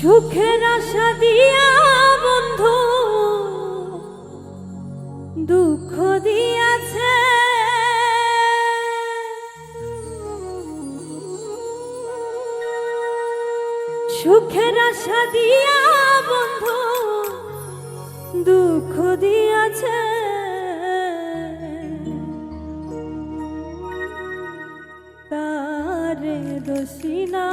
সুখের আশা দিয়া বন্ধু, দুঃখ দিয়াছে। সুখের আশা দিয়া বন্ধু, দুঃখ দিয়াছে। তারে দোষী না।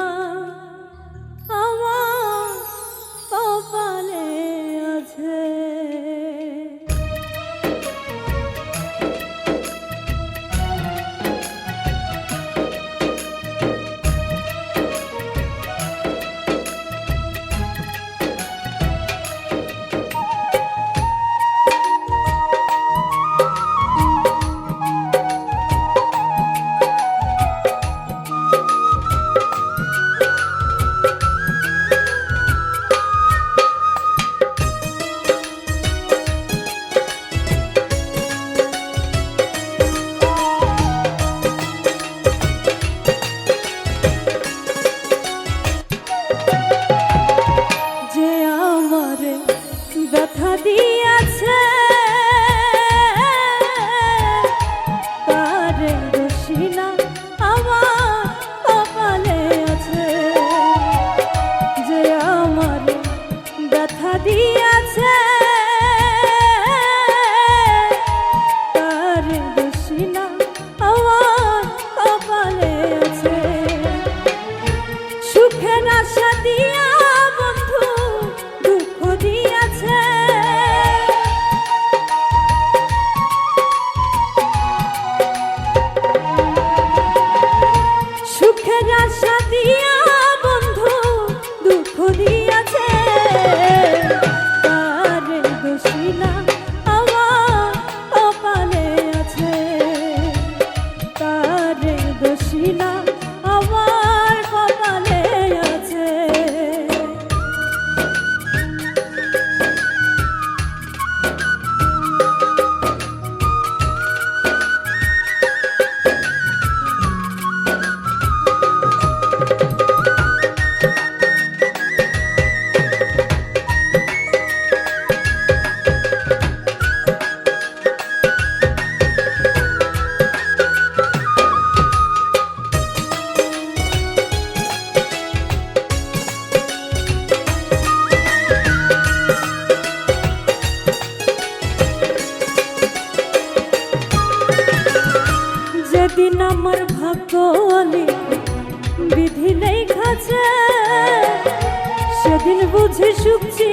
একদিন আমার ভাগ্যলে বিধি নেই খাচ্ছে সেদিন বুঝে সুখছি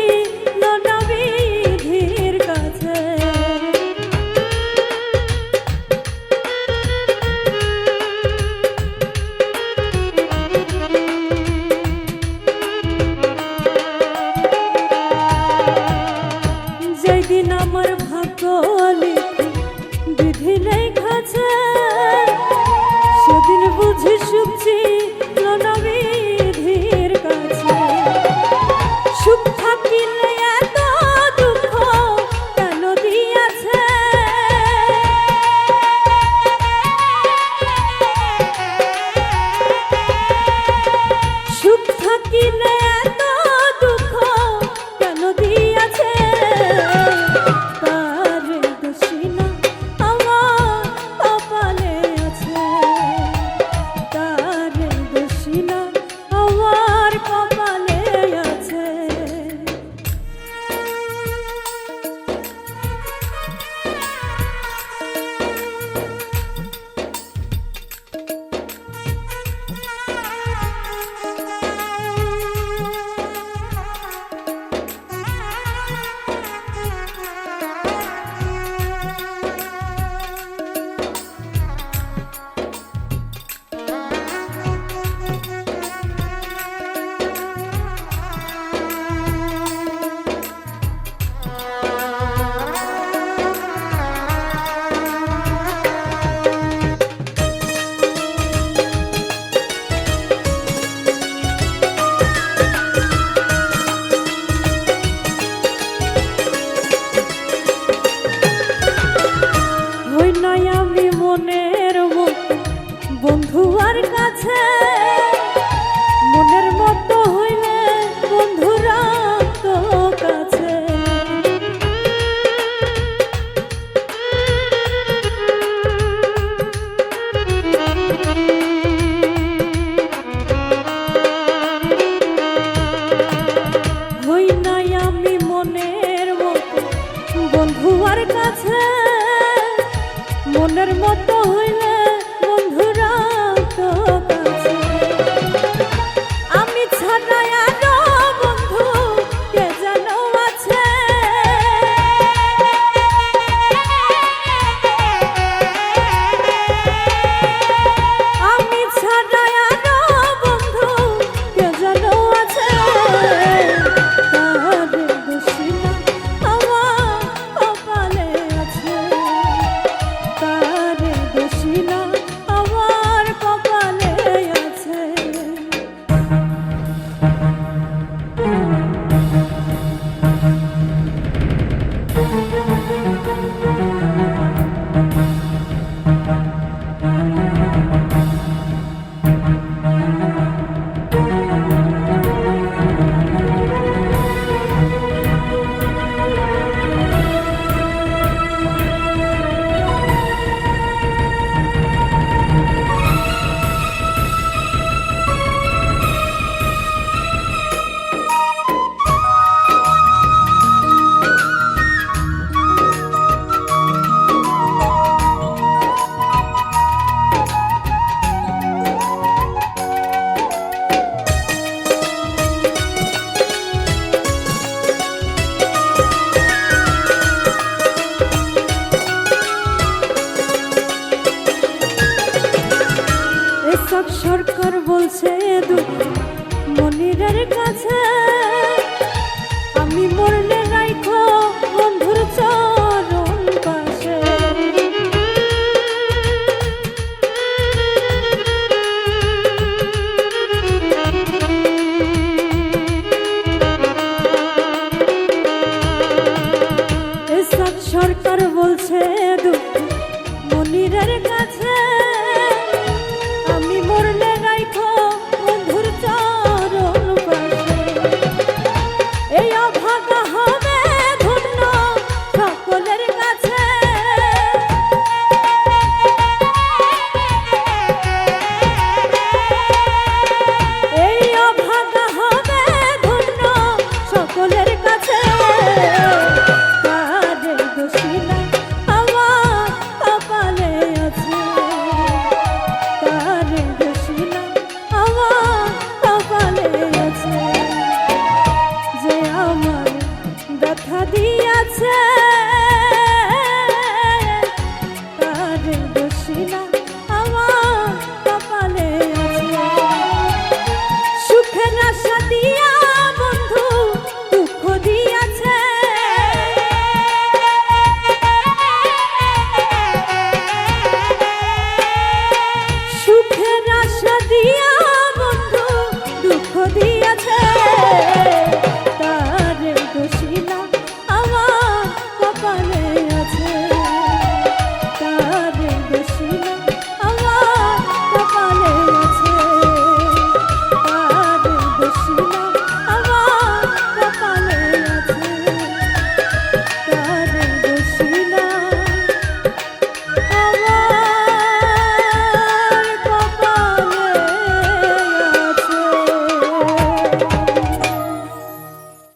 কাছে চলছে মনিরের কাছে। আমি মরলে রাইখো বন্ধুর চরণ পাশে। সরকার বলছে